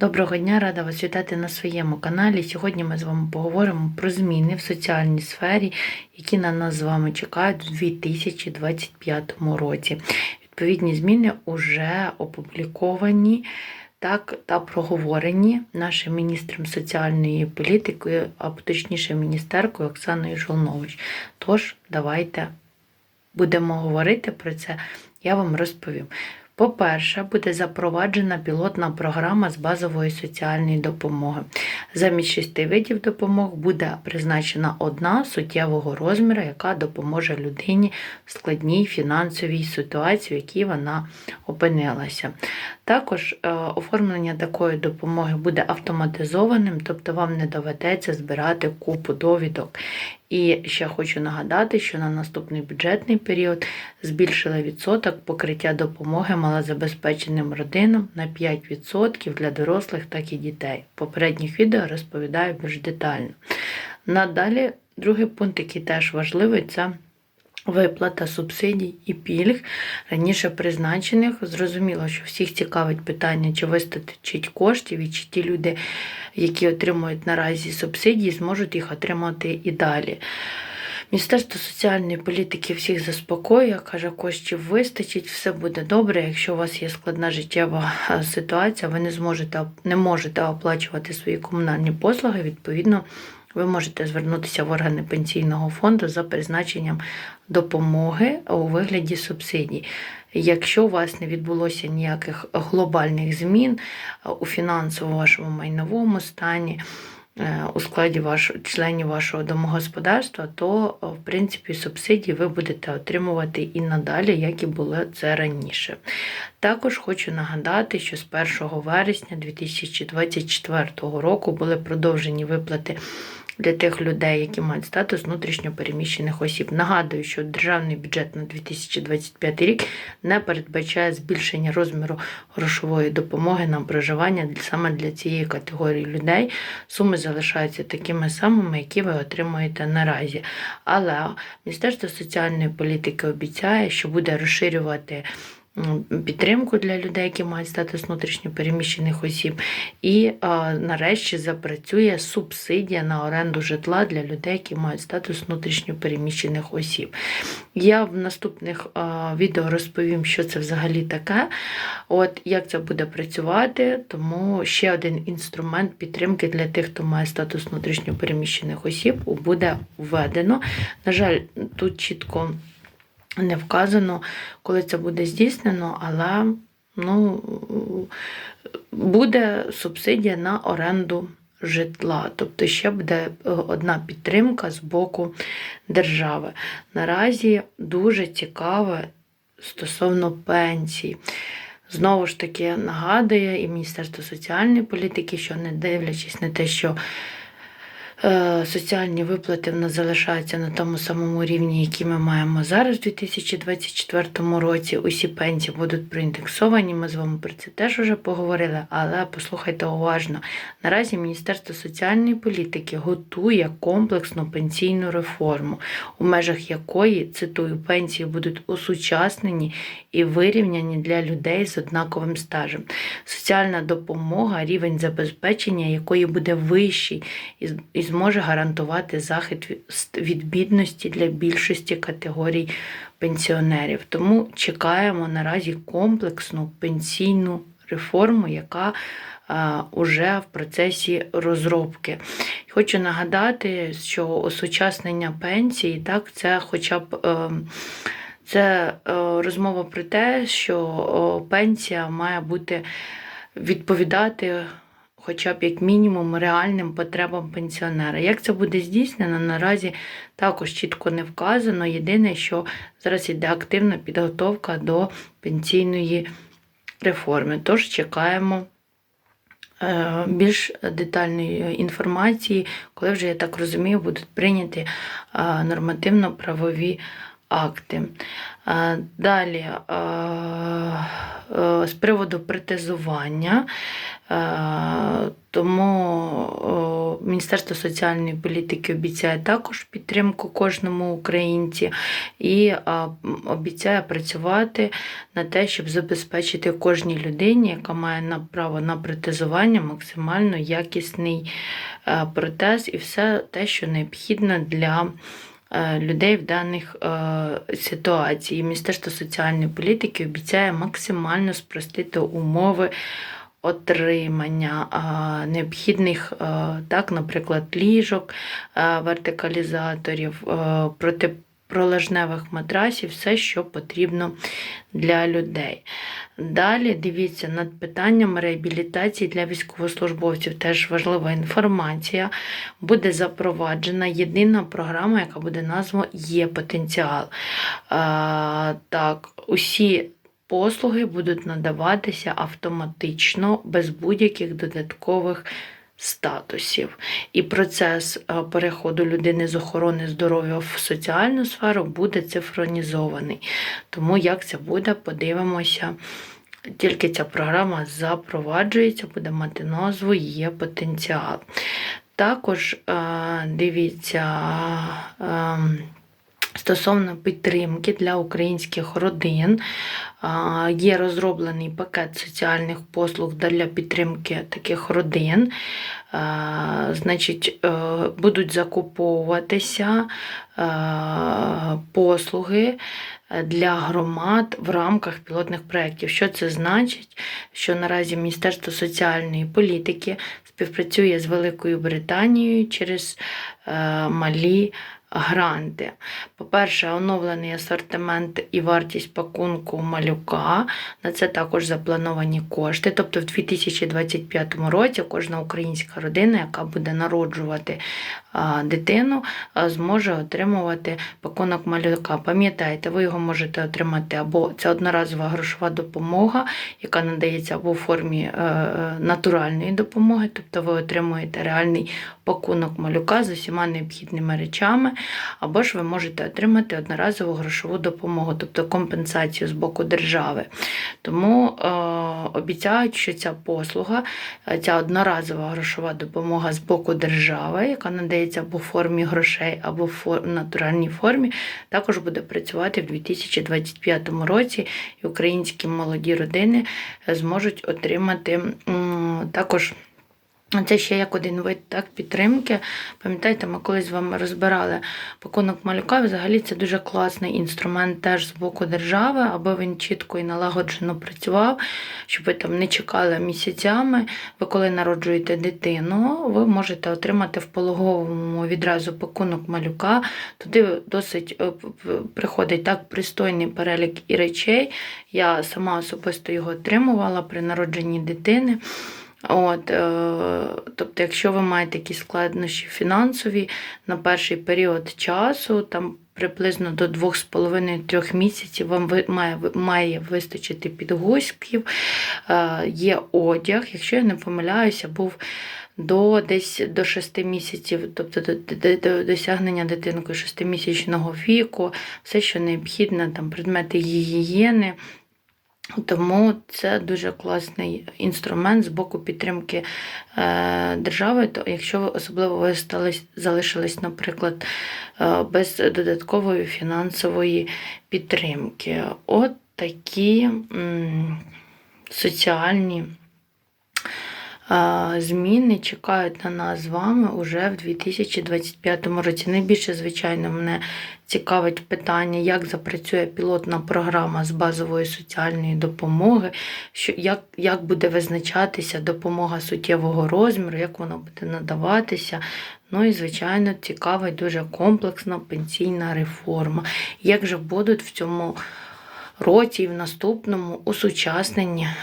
Доброго дня, рада вас вітати на своєму каналі. Сьогодні ми з вами поговоримо про зміни в соціальній сфері, які на нас з вами чекають у 2025 році. Відповідні зміни вже опубліковані так, та проговорені нашим міністром соціальної політики, а точніше міністеркою Оксаною Жолнович. Тож, давайте будемо говорити про це, я вам розповім. По-перше, буде запроваджена пілотна програма з базової соціальної допомоги. Замість шести видів допомог буде призначена одна суттєвого розміру, яка допоможе людині в складній фінансовій ситуації, в якій вона опинилася. Також е, оформлення такої допомоги буде автоматизованим, тобто вам не доведеться збирати купу довідок. І ще хочу нагадати, що на наступний бюджетний період збільшили відсоток покриття допомоги малозабезпеченим родинам на 5% для дорослих, так і дітей. В попередніх відео розповідаю більш детально. Надалі, другий пункт, який теж важливий, це Виплата субсидій і пільг раніше призначених. Зрозуміло, що всіх цікавить питання, чи вистачить коштів, і чи ті люди, які отримують наразі субсидії, зможуть їх отримати і далі. Міністерство соціальної політики всіх заспокоює, каже, коштів вистачить, все буде добре. Якщо у вас є складна життєва е, ситуація, ви не зможете не можете оплачувати свої комунальні послуги, відповідно. Ви можете звернутися в органи пенсійного фонду за призначенням допомоги у вигляді субсидій. Якщо у вас не відбулося ніяких глобальних змін е, у фінансовому вашому майновому стані, е, у складі вашого членів вашого домогосподарства, то е, в принципі субсидії ви будете отримувати і надалі, як і було це раніше. Також хочу нагадати, що з 1 вересня 2024 року були продовжені виплати для тих людей, які мають статус внутрішньопереміщених осіб. Нагадую, що державний бюджет на 2025 рік не передбачає збільшення розміру грошової допомоги на проживання саме для цієї категорії людей. Суми залишаються такими самими, які ви отримуєте наразі. Але Міністерство соціальної політики обіцяє, що буде розширювати підтримку для людей, які мають статус внутрішньопереміщених осіб. І нарешті запрацює субсидія на оренду житла для людей, які мають статус внутрішньопереміщених осіб. Я в наступних відео розповім, що це взагалі таке, от як це буде працювати, тому ще один інструмент підтримки для тих, хто має статус внутрішньопереміщених осіб, буде введено. На жаль, тут чітко не вказано, коли це буде здійснено, але ну, буде субсидія на оренду житла. Тобто ще буде е, одна підтримка з боку держави. Наразі дуже цікаве стосовно пенсій. Знову ж таки нагадує і Міністерство соціальної політики, що не дивлячись на те, що соціальні виплати в нас залишаються на тому самому рівні, який ми маємо зараз, у 2024 році. Усі пенсії будуть проіндексовані. Ми з вами про це теж вже поговорили, але послухайте уважно. Наразі Міністерство соціальної політики готує комплексну пенсійну реформу, у межах якої, цитую, пенсії будуть осучаснені і вирівняні для людей з однаковим стажем. Соціальна допомога, рівень забезпечення якої буде вищий і зможе гарантувати захист від бідності для більшості категорій пенсіонерів. Тому чекаємо наразі комплексну пенсійну реформу, яка уже в процесі розробки. Хочу нагадати, що осучаснення пенсії, так, це хоча б ем, це е, розмова про те, що пенсія має бути відповідати хоча б як мінімум реальним потребам пенсіонера. Як це буде здійснено, наразі також чітко не вказано. Єдине, що зараз йде активна підготовка до пенсійної реформи. Тож чекаємо. Е, більш детальної інформації, коли вже, я так розумію, будуть прийняті е, нормативно-правові акти. Е, далі, з приводу протезування, тому Міністерство соціальної політики обіцяє також підтримку кожному українці і обіцяє працювати на те, щоб забезпечити кожній людині, яка має право на протезування, максимально якісний е, протез і все те, що необхідно для е, людей в даних е, ситуацій. Міністерство соціальної політики обіцяє максимально спростити умови отримання необхідних, так, наприклад, ліжок, вертикалізаторів, а, протипролежневих матрасів, все, що потрібно для людей. Далі дивіться над питанням реабілітації для військовослужбовців. Теж важлива інформація. Буде запроваджена єдина програма, яка буде названа Є потенціал. Так, усі послуги будуть надаватися автоматично, без будь-яких додаткових статусів. І процес е, переходу людини з охорони здоров'я в соціальну сферу буде цифронізований. Тому як це буде, подивимося. Тільки ця програма запроваджується, буде мати назву Є потенціал. Також е, дивіться. Стосовно підтримки для українських родин є розроблений пакет соціальних послуг для підтримки таких родин. Значить, е, будуть закуповуватися е, послуги для громад в рамках пілотних проєктів. Що це значить? Що наразі Міністерство соціальної політики співпрацює з Великою Британією через е, малі гранти. По-перше, оновлений асортимент і вартість пакунку малюка. На це також заплановані кошти. Тобто в 2025 році кожна українська родина, яка буде народжувати дитину, зможе отримувати пакунок малюка. Пам'ятайте, ви його можете отримати або це одноразова грошова допомога, яка надається або в формі е, е, натуральної допомоги, тобто ви отримуєте реальний пакунок малюка з усіма необхідними речами, або ж ви можете отримати одноразову грошову допомогу, тобто компенсацію з боку держави. Тому е, обіцяють, що ця послуга, е, ця одноразова грошова допомога з боку держави, яка надається або в формі грошей, або в натуральній формі, також буде працювати в 2025 році, і українські молоді родини е, зможуть отримати також. Це ще як один вид так, підтримки. Пам'ятаєте, ми колись з вами розбирали пакунок малюка. Взагалі це дуже класний інструмент теж з боку держави, аби він чітко і налагоджено працював, щоб ви там не чекали місяцями. Ви коли народжуєте дитину, ви можете отримати в пологовому відразу пакунок малюка. Туди досить е, приходить так пристойний перелік і речей. Я сама особисто його отримувала при народженні дитини. От, е, тобто, якщо ви маєте якісь складнощі фінансові на перший період часу, там приблизно до 2,5-3 місяців вам має, має вистачити підгузків, е, є одяг, якщо я не помиляюся, був до десь до 6 місяців, тобто до, до, до досягнення дитинкою 6-місячного віку, все, що необхідно, там предмети гігієни. Тому це дуже класний інструмент з боку підтримки е, держави. То якщо ви особливо ви стались, залишились, наприклад, е, без додаткової фінансової підтримки. От такі соціальні зміни чекають на нас з вами уже в 2025 році. Найбільше, звичайно, мене цікавить питання, як запрацює пілотна програма з базової соціальної допомоги, що, як, як буде визначатися допомога суттєвого розміру, як вона буде надаватися. Ну і, звичайно, цікава дуже комплексна пенсійна реформа. Як же будуть в цьому році і в наступному усучаснені